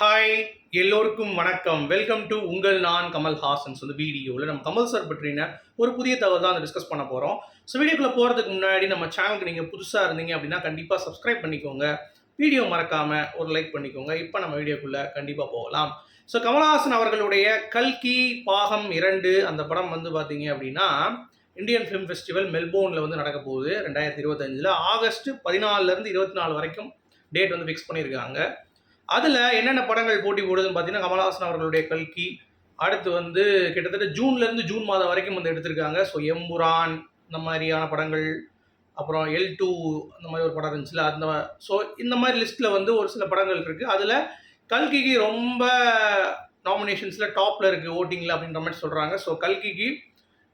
Hi எல்லோருக்கும் வணக்கம். Welcome to உங்கள் நான் கமல் ஹாசன்ஸ் வந்து வீடியோவில் நம்ம கமல் சார் பற்றின ஒரு புதிய தகவல் தான் டிஸ்கஸ் பண்ண போகிறோம் ஸோ வீடியோக்குள்ளே போகிறதுக்கு முன்னாடி நம்ம சேனலுக்கு நீங்கள் புதுசாக இருந்தீங்க அப்படின்னா கண்டிப்பாக சப்ஸ்கிரைப் பண்ணிக்கோங்க. வீடியோ மறக்காமல் ஒரு லைக் பண்ணிக்கோங்க. இப்போ நம்ம வீடியோக்குள்ளே கண்டிப்பாக போகலாம். ஸோ கமல்ஹாசன் அவர்களுடைய கல்கி பாகம் இரண்டு அந்த படம் வந்து பார்த்தீங்க அப்படின்னா இந்தியன் ஃபிலிம் ஃபெஸ்டிவல் மெல்போர்னில் வந்து நடக்க போகுது. ரெண்டாயிரத்தி இருபத்தஞ்சில் ஆகஸ்ட் பதினாலருந்து இருபத்தி நாலு வரைக்கும் டேட் வந்து ஃபிக்ஸ் பண்ணியிருக்காங்க. அதில் என்னென்ன படங்கள் போட்டி போடுதுன்னு பார்த்தீங்கன்னா கமல்ஹாசன் அவர்களுடைய கல்கி. அடுத்து வந்து கிட்டத்தட்ட ஜூன்லேருந்து ஜூன் மாதம் வரைக்கும் வந்து எடுத்திருக்காங்க. ஸோ எம்புரான் இந்த மாதிரியான படங்கள் அப்புறம் எல் டூ அந்த மாதிரி ஒரு படம் இருந்துச்சுல அந்த ஸோ இந்த மாதிரி லிஸ்ட்டில் வந்து ஒரு சில படங்கள் இருக்குது அதில் கல்கிக்கு ரொம்ப நாமினேஷன்ஸில் டாப்பில் இருக்குது ஓட்டிங்கில் அப்படின்ற மாதிரி சொல்கிறாங்க ஸோ கல்கிக்கு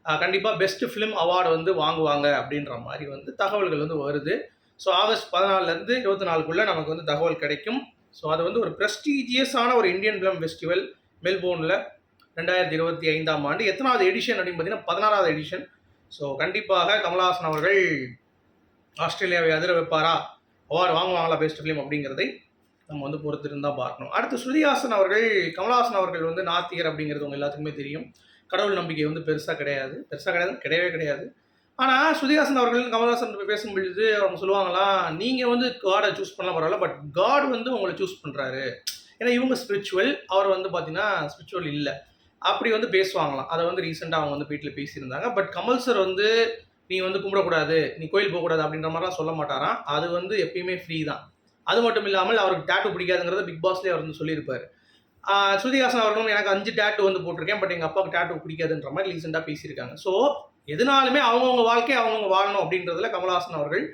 கண்டிப்பாக பெஸ்ட் ஃபிலிம் அவார்டு வந்து வாங்குவாங்க அப்படின்ற மாதிரி வந்து தகவல்கள் வந்து வருது. ஸோ ஆகஸ்ட் பதினாலேருந்து இருபத்தி நாலுக்குள்ளே நமக்கு வந்து தகவல் கிடைக்கும். ஸோ அது வந்து ஒரு ப்ரெஸ்டீஜியஸான ஒரு இந்தியன் ஃபிலிம் ஃபெஸ்டிவல் மெல்போர்னில் ரெண்டாயிரத்தி இருபத்தி ஐந்தாம் ஆண்டு. எத்தனாவது எடிஷன் அப்படின்னு பார்த்தீங்கன்னா பதினாறாவது எடிஷன் ஸோ கண்டிப்பாக கமல்ஹாசன் அவர்கள் ஆஸ்திரேலியாவை அதிர வைப்பாரா? அவார்டு வாங்குவாங்களா பெஸ்ட் ஃபிலிம் அப்படிங்கிறதை நம்ம வந்து பொறுத்திருந்து பார்க்கணும். அடுத்து ஸ்ருதிஹாசன் அவர்கள் கமல்ஹாசன் அவர்கள் வந்து நாத்திகர் அப்படிங்கிறது உங்க எல்லாத்துக்குமே தெரியும். கடவுள் நம்பிக்கை வந்து பெருசாக கிடையாது. பெருசாக கிடையாது கிடையவே கிடையாது. ஆனால் ஸ்ருதிஹாசன் அவர்கள் கமல்ஹாசன் பேசும் பொழுது அவங்க சொல்லுவாங்களாம் நீங்கள் வந்து காடை சூஸ் பண்ணலாம் பரவாயில்ல பட் காட் வந்து உங்களை சூஸ் பண்ணுறாரு ஏன்னா இவங்க ஸ்பிரிச்சுவல் அவர் வந்து பார்த்தீங்கன்னா ஸ்பிரிச்சுவல் இல்லை. அப்படி வந்து பேசுவாங்களாம். அதை வந்து ரீசெண்டாக அவங்க வந்து வீட்டில் பேசியிருந்தாங்க. பட் கமல் சார் வந்து நீ வந்து கும்பிடக்கூடாது நீ கோயில் போகக்கூடாது அப்படின்ற மாதிரிலாம் சொல்ல மாட்டாராம். அது வந்து எப்பயுமே ஃப்ரீ தான். அது மட்டும் இல்லாமல் அவருக்கு டேட்டு பிடிக்காதுங்கிறத பிக் பாஸ்லேயே அவர் வந்து சொல்லியிருப்பார். சுதிகாசன் அவர்களும் எனக்கு அஞ்சு டேட்டு வந்து போட்டிருக்கேன் பட் எங்கள் அப்பாவுக்கு டேட்டு பிடிக்காதுன்ற மாதிரி ரீசெண்டாக பேசியிருக்காங்க. ஸோ எதுனாலுமே அவங்கவுங்க வாழ்க்கையை அவங்கவுங்க வாழணும் அப்படின்றதுல கமல்ஹாசன் அவர்கள்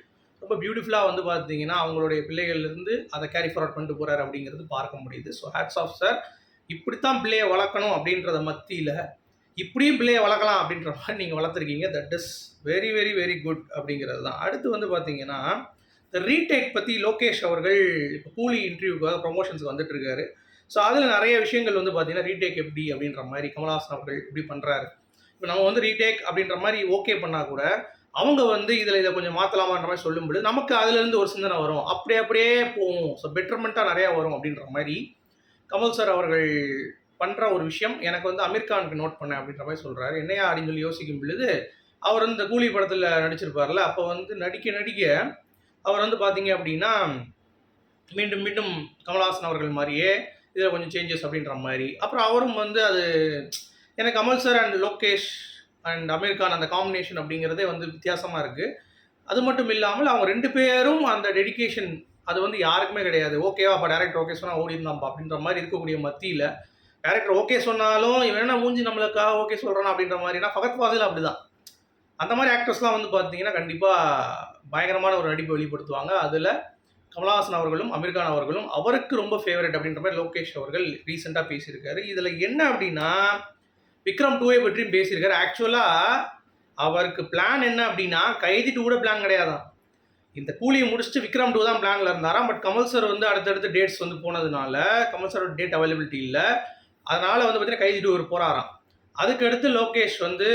ரொம்ப பியூட்டிஃபுல்லாக வந்து பார்த்தீங்கன்னா அவங்களுடைய பிள்ளைகள்லேருந்து அதை கேரி ஃபார்வர்ட் பண்ணிட்டு போகிறாரு அப்படிங்கிறது பார்க்க முடியுது. ஸோ ஹேட்ஸ் ஆஃப் சார் இப்படித்தான் பிள்ளையை வளர்க்கணும் அப்படின்றத மத்தியில் இப்படியும் பிள்ளையை வளர்க்கலாம் அப்படின்ற மாதிரி நீங்கள் வளர்த்துருக்கீங்க. That is very very very good அப்படிங்கிறது தான். அடுத்து வந்து பார்த்தீங்கன்னா இந்த ரீடேக் பற்றி லோகேஷ் அவர்கள் இப்போ கூலி இன்டர்வியூக்காக ப்ரொமோஷன்ஸுக்கு வந்துட்டு இருக்காரு ஸோ அதில் நிறைய விஷயங்கள் வந்து பார்த்தீங்கன்னா ரீடேக் எப்படி அப்படின்ற மாதிரி கமல்ஹாசன் அவர்கள் எப்படி பண்ணுறாரு இப்போ நம்ம வந்து ரீடேக் அப்படின்ற மாதிரி ஓகே பண்ணால் கூட அவங்க வந்து இதில் இதை கொஞ்சம் மாற்றலாமான்ற மாதிரி சொல்லும்பொழுது நமக்கு அதுலேருந்து ஒரு சிந்தனை வரும். அப்படியே அப்படியே போகும். ஸோ பெட்டர்மெண்ட்டாக நிறையா வரும் அப்படின்ற மாதிரி கமல் சார் அவர்கள் பண்ணுற ஒரு விஷயம். எனக்கு வந்து அமீர்கானுக்கு நோட் பண்ணேன் அப்படின்ற மாதிரி சொல்கிறாரு என்னையா அப்படின்னு சொல்லி யோசிக்கும் பொழுது அவர் இந்த கூலி படத்தில் நடிச்சிருப்பார்ல அப்போ வந்து நடிக்க நடிக்க அவர் வந்து பார்த்தீங்க அப்படின்னா மீண்டும் மீண்டும் கமல்ஹாசன் அவர்கள் மாதிரியே இதில் கொஞ்சம் சேஞ்சஸ் அப்படின்ற மாதிரி. அப்புறம் அவரும் வந்து அது எனக்கு Kamal sir and Lokesh and Aamir Khan அந்த காம்பினேஷன் அப்படிங்கிறதே வந்து வித்தியாசமாக இருக்குது அது மட்டும் இல்லாமல் அவங்க ரெண்டு பேரும் அந்த டெடிகேஷன் அது வந்து யாருக்குமே கிடையாது. ஓகேவா அப்போ டேரக்டர் ஓகே சொன்னால் ஓடி அப்படின்ற மாதிரி இருக்கக்கூடிய மத்தியில் டேரக்டர் ஓகே சொன்னாலும் இவன் என்ன மூஞ்சி நம்மளுக்காக ஓகே சொல்கிறான் அப்படின்ற மாதிரினா ஃபகத் ஃபாசில் அப்படி தான் அந்த மாதிரி ஆக்டர்ஸ்லாம் வந்து பார்த்தீங்கன்னா கண்டிப்பாக பயங்கரமான ஒரு நடிப்பை வெளிப்படுத்துவாங்க. அதில் கமலஹாசன் அவர்களும் அமீர்கான் அவர்களும் அவருக்கு ரொம்ப ஃபேவரட் அப்படின்ற மாதிரி லோகேஷ் அவர்கள் ரீசெண்டாக பேசியிருக்காரு. இதில் என்ன அப்படின்னா விக்ரம் டூவை பற்றியும் பேசியிருக்காரு. ஆக்சுவலாக அவருக்கு பிளான் என்ன அப்படின்னா கைதி டூ கூட பிளான் கிடையாதான் இந்த கூலியை முடிச்சுட்டு விக்ரம் டூ தான் பிளானில் இருந்தாராம். பட் கமல் சார் வந்து அடுத்தடுத்த டேட்ஸ் வந்து போனதுனால கமல் சாரோட டேட் அவைலபிலிட்டி இல்லை. அதனால் வந்து பார்த்தீங்கன்னா கைதி டூ ஒரு போகிறாராம் அதுக்கடுத்து லோகேஷ் வந்து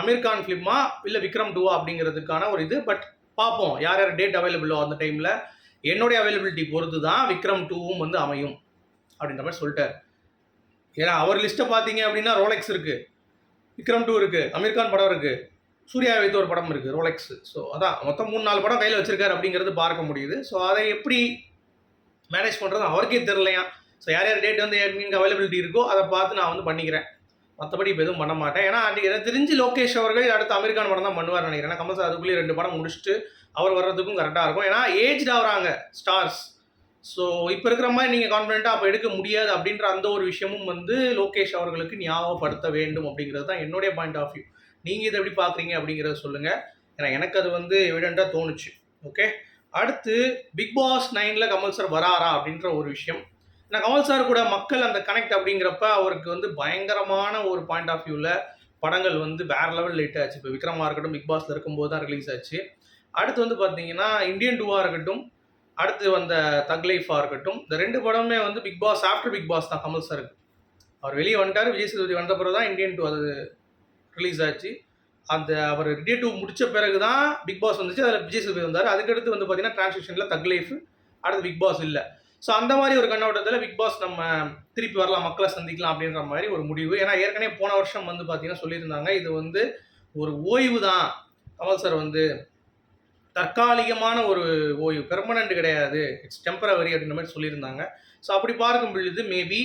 அமீர் கான் ஃபிலிமா இல்லை விக்ரம் டூவா அப்படிங்கிறதுக்கான ஒரு இது. பட் பார்ப்போம் யார் யார் டேட் அவைலபிளோ அந்த டைமில் என்னுடைய அவைலபிலிட்டி பொறுத்து தான் விக்ரம் டூவும் வந்து அமையும். அப்படின்ற மாதிரி சொல்லிட்டார். ஏன்னா அவர் லிஸ்ட்டை பார்த்தீங்க அப்படின்னா ரோலெக்ஸ் இருக்குது விக்ரம் டூ இருக்குது அமீர்கான் படம் இருக்குது சூர்யா வைத்து ஒரு படம் இருக்குது ரோலெக்ஸ். ஸோ அதான் மொத்தம் மூணு நாலு படம் கையில் வச்சிருக்காரு அப்படிங்கிறது பார்க்க முடியுது. ஸோ அதை எப்படி மேனேஜ் பண்ணுறது அவருக்கே தெரிலையா ஸோ யார் யார் டேட் வந்து எங்கே அவைலபிலிட்டி இருக்கோ அதை பார்த்து நான் வந்து பண்ணிக்கிறேன். மற்றபடி இப்போ எதுவும் பண்ண மாட்டேன். ஏன்னா அன்றைக்கி எனக்கு தெரிஞ்சு லோகேஷ் அவர்கள் அடுத்து அமெரிக்கான் படம் தான் பண்ணுவார் நினைக்கிறேன். கமல் சார் அதுக்குள்ளேயே ரெண்டு படம் முடிச்சுட்டு அவர் வர்றதுக்கும் கரெக்டாக இருக்கும். ஏன்னா ஏஜ் ஆகுறாங்க ஸ்டார்ஸ் ஸோ இப்போ இருக்கிற மாதிரி நீங்கள் கான்ஃபிடென்ட்டாக அப்போ எடுக்க முடியாது அப்படின்ற அந்த ஒரு விஷயமும் வந்து லோகேஷ் அவர்களுக்கு ஞாபகப்படுத்த வேண்டும் அப்படிங்கிறது தான் என்னுடைய பாயிண்ட் ஆஃப் வியூ நீங்கள் இதை எப்படி பார்க்குறீங்க அப்படிங்கிறத சொல்லுங்கள் ஏன்னா எனக்கு அது வந்து எவிடெண்ட்டாக தோணுச்சு. ஓகே அடுத்து பிக் பாஸ் நைனில் கமல் சார் வராரா அப்படின்ற ஒரு விஷயம். நான் கமல் சார் கூட மக்கள் அந்த கனெக்ட் அப்படிங்கிறப்ப அவருக்கு வந்து பயங்கரமான ஒரு பாயிண்ட் ஆஃப் வியூவில் படங்கள் வந்து வேற லெவல் லேட் ஆச்சு. இப்போ விக்ரமாக இருக்கட்டும் பிக் பாஸில் இருக்கும்போது தான் ரிலீஸ் ஆச்சு. அடுத்து வந்து பார்த்தீங்கன்னா இந்தியன் டூவாக இருக்கட்டும் அடுத்து வந்த தக்லைஃபாக இருக்கட்டும் இந்த ரெண்டு படமுமே வந்து Bigg Boss after Bigg Boss தான் கமல் சாருக்கு அவர் வெளியே வந்துட்டார் விஜய் சேதுபதி வந்த பிறகு தான் இந்தியன் டூ அது ரிலீஸ் ஆச்சு. அந்த அவர் இந்தியன் டூ முடித்த பிறகு தான் பிக் பாஸ் வந்துச்சு அதில் விஜய் சேதுபதி வந்தார். அதுக்கடுத்து வந்து பார்த்தீங்கன்னா டிரான்ஸ்லேஷனில் தக் லைஃப் அடுத்து பிக் பாஸ் இல்லை. ஸோ அந்த மாதிரி ஒரு கண்ணோட்டத்தில் பிக் பாஸ் நம்ம திருப்பி வரலாம் மக்களை சந்திக்கலாம் அப்படின்ற மாதிரி ஒரு முடிவு. ஏன்னா ஏற்கனவே போன வருஷம் வந்து பார்த்தீங்கன்னா சொல்லியிருந்தாங்க இது வந்து ஒரு ஓய்வு தான். கமல் சார் வந்து தற்காலிகமான ஒரு ஓய்வு. பெர்மனண்ட் கிடையாது. இட்ஸ் டெம்பரவரி அப்படின்ற மாதிரி சொல்லியிருந்தாங்க. ஸோ அப்படி பார்க்கும் பொழுது மேபி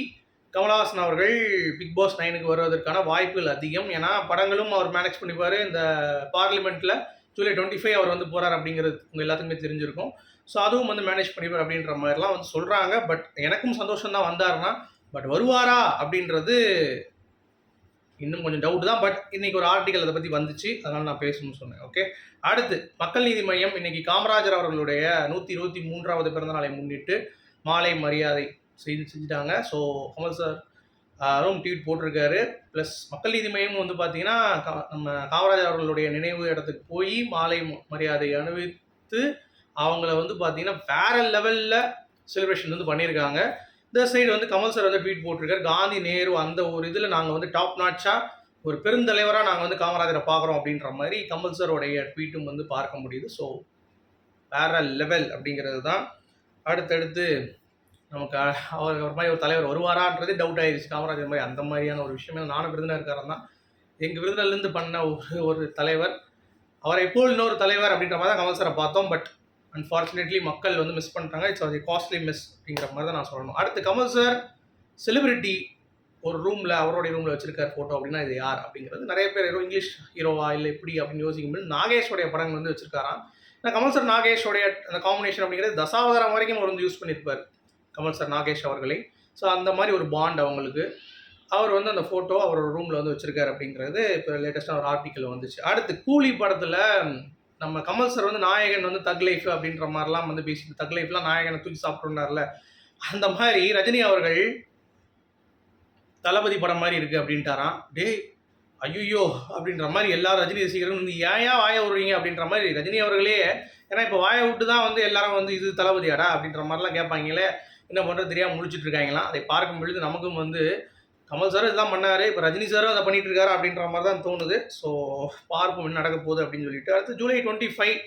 கமலஹாசன் அவர்கள் பிக் பாஸ் நைனுக்கு வருவதற்கான வாய்ப்புகள் அதிகம். ஏன்னா படங்களும் அவர் மேனேஜ் பண்ணிப்பார். இந்த பார்லிமெண்ட்டில் ஜூலை டுவெண்ட்டி ஃபைவ் அவர் வந்து போகிறார் அப்படிங்கிறது உங்கள் எல்லாத்துக்குமே தெரிஞ்சிருக்கும். ஸோ அதுவும் வந்து மேனேஜ் பண்ணிப்பார் அப்படின்ற மாதிரிலாம் வந்து சொல்கிறாங்க பட் எனக்கும் சந்தோஷம் தான் வந்தாருன்னா பட் வருவாரா அப்படின்றது இன்னும் கொஞ்சம் டவுட் தான் பட் இன்னைக்கு ஒரு ஆர்டிக்கல் அதை பற்றி வந்துச்சு. அதனால் நான் பேசணும்னு சொன்னேன் ஓகே அடுத்து மக்கள் நீதி மையம் இன்னைக்கு காமராஜர் அவர்களுடைய நூற்றி இருபத்தி மூன்றாவது பிறந்த நாளை முன்னிட்டு மாலை மரியாதை செய்து செஞ்சுட்டாங்க. So Kamal sir room tweet போட்டிருக்காரு. ப்ளஸ் மக்கள் நீதி மையம் வந்து பார்த்தீங்கன்னா நம்ம காமராஜர் அவர்களுடைய நினைவு இடத்துக்கு போய் மாலை மரியாதை அணிவித்து அவங்கள வந்து பார்த்தீங்கன்னா வேற லெவலில் செலிப்ரேஷன் வந்து பண்ணியிருக்காங்க. இந்த சைடு வந்து கமல் சார் வந்து ட்வீட் போட்டிருக்காரு. காந்தி நேரு அந்த ஒரு இதில் நாங்கள் வந்து டாப் நாட்சாக ஒரு பெருந்தலைவராக நாங்கள் வந்து காமராஜரை பார்க்குறோம் அப்படின்ற மாதிரி கமல் சாரோடைய ட்வீட்டும் வந்து பார்க்க முடியுது. ஸோ வேற லெவல் அப்படிங்கிறது தான். அடுத்தடுத்து நமக்கு அவர் ஒரு மாதிரி ஒரு தலைவர் வருவாரான்றதே டவுட் ஆயிடுச்சு காமராஜர் மாதிரி அந்த மாதிரியான ஒரு விஷயமே நானும் விருந்தினருக்காரன் தான். எங்கள் விருதுலேருந்து பண்ண ஒரு ஒரு தலைவர் அவரை போல் இன்னொரு தலைவர் அப்படின்ற மாதிரி தான் கமல் சாரை பார்த்தோம். பட் அன்ஃபார்ச்சுனேட்லி மக்கள் வந்து மிஸ் பண்ணுறாங்க இட்ஸ் அது காஸ்ட்லி மிஸ் அப்படிங்கிற மாதிரி தான் நான் சொல்லணும். அடுத்து கமல் சார் செலிபிரிட்டி ஒரு ரூமில் அவருடைய ரூமில் வச்சிருக்கார் ஃபோட்டோ அப்படின்னா இது யார் அப்படிங்கிறது. நிறைய பேர் ஏதோ இங்கிலீஷ் ஹீரோவா இல்லை எப்படி அப்படின்னு யோசிக்கும்போது நாகேஷோடைய படங்கள் வந்து வச்சிருக்காராம். நான் கமல் சார் நாகேஷோடைய அந்த காம்பினேஷன் அப்படிங்கிறது தசாவதாரம் வரைக்கும் அவர் வந்து யூஸ் பண்ணியிருப்பார். கமல் சார் நாகேஷ் அவர்களை. ஸோ அந்த மாதிரி ஒரு பாண்ட் அவங்களுக்கு. அவர் வந்து அந்த ஃபோட்டோ அவரோட ரூமில் வந்து வச்சிருக்காரு அப்படிங்கிறது. இப்போ லேட்டஸ்ட்டாக ஒரு ஆர்டிக்கல் வந்துச்சு. அடுத்து கூலி படத்தில் நம்ம கமல் சார் வந்து நாயகன் வந்து தக் லைஃப் அப்படின்ற மாதிரிலாம் வந்து பேசிட்டு தக் லைஃப்லாம் நாயகனை தூக்கி சாப்பிட்றாருல அந்த மாதிரி ரஜினி அவர்கள் தளபதி படம் மாதிரி இருக்கு அப்படின்ட்டாராம். டேய் ஐயோ அப்படின்ற மாதிரி எல்லா ரஜினி ரசிகர்களும் வந்து ஏன் ஏன் வாய விடுறீங்க அப்படின்ற மாதிரி ரஜினி அவர்களே ஏன்னா இப்போ வாயை விட்டு தான் வந்து எல்லாரும் வந்து இது தளபதியாடா? அப்படின்ற மாதிரிலாம் கேட்பாங்களே என்ன பண்ணுறது தெரியாமல் முழிச்சிட்டு இருக்காங்களாம். அதை பார்க்கும் பொழுது நமக்கும் வந்து கமல் சார் இதெல்லாம் பண்ணாரு. இப்போ ரஜினி சாரும் அதை பண்ணிட்டு இருக்காரு அப்படின்ற மாதிரி தான் தோணுது. ஸோ பார்ப்போம் என்ன நடக்க போகுது அப்படின்னு சொல்லிட்டு. அடுத்து ஜூலை டுவெண்ட்டி ஃபைவ்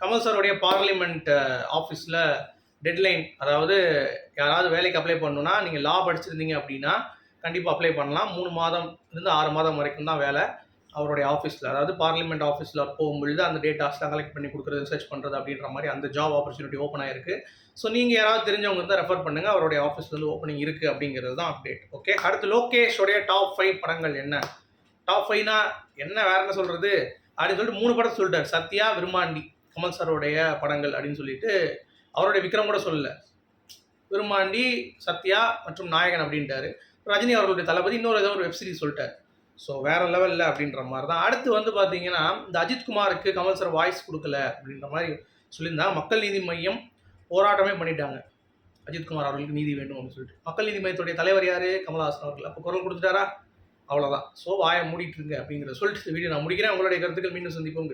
கமல் சாருடைய பார்லிமெண்ட் ஆஃபீஸில் டெட்லைன் அதாவது யாராவது வேலைக்கு அப்ளை பண்ணணுன்னா நீங்கள் லா படிச்சிருந்தீங்க அப்படின்னா கண்டிப்பாக அப்ளை பண்ணலாம். மூணு மாதம் இருந்து ஆறு மாதம் வரைக்கும் தான் வேலை. அவருடைய ஆஃபீஸில் அதாவது பார்லிமெண்ட் ஆஃபீஸில் போகும்பொழுது அந்த டேட்டாஸ்லாம் கலெக்ட் பண்ணி கொடுக்குறது சர்ச் பண்ணுறது அப்படின்ற மாதிரி அந்த ஜாப் ஆப்பர்ச்சுனிட்டி ஓப்பன் ஆயிருக்கு. ஸோ நீங்கள் யாராவது தெரிஞ்சவங்க இருந்தால் ரெஃபர் பண்ணுங்கள் அவருடைய ஆஃபீஸில் வந்து ஓப்பனிங் இருக்குது அப்படிங்கிறது தான் அப்டேட் ஓகே அடுத்து லோகேஷோடைய டாப் ஃபைவ் படங்கள் என்ன? டாப் ஃபைவ்னா என்ன வேற என்ன சொல்கிறது அப்படின்னு சொல்லிட்டு மூணு படம் சொல்லிட்டார். சத்யா விருமாண்டி கமல் சாரோடைய படங்கள் அப்படின்னு சொல்லிட்டு அவருடைய விக்ரம் கூட சொல்லல. விருமாண்டி சத்யா மற்றும் நாயகன் அப்படின்ட்டாரு. ரஜினி அவர்களுடைய தளபதி இன்னொரு ஏதோ ஒரு வெப்சீரிஸ் சொல்லிட்டார். ஸோ வேற லெவலில் அப்படின்ற மாதிரி தான் அடுத்து வந்து பார்த்தீங்கன்னா இந்த அஜித்குமாருக்கு கமல் சார் வாய்ஸ் கொடுக்கல அப்படின்ற மாதிரி சொல்லியிருந்தாங்க மக்கள் நீதி மையம் போராட்டமே பண்ணிட்டாங்க. அஜித்குமார் அவர்களுக்கு நீதி வேண்டும் அப்படின்னு சொல்லிட்டு. மக்கள் நீதி மையத்துடைய தலைவர் யாரு? கமல்ஹாசன் அவர்கள். அப்போ குரல் கொடுத்துட்டாரா? அவ்வளோதான் ஸோ வாயை மூடிட்டு இருங்க அப்படிங்கிற சொல்லிட்டு வீடியோ நான் முடிக்கிறேன். உங்களுடைய கருத்துக்கள் மீண்டும் சந்திப்போம்.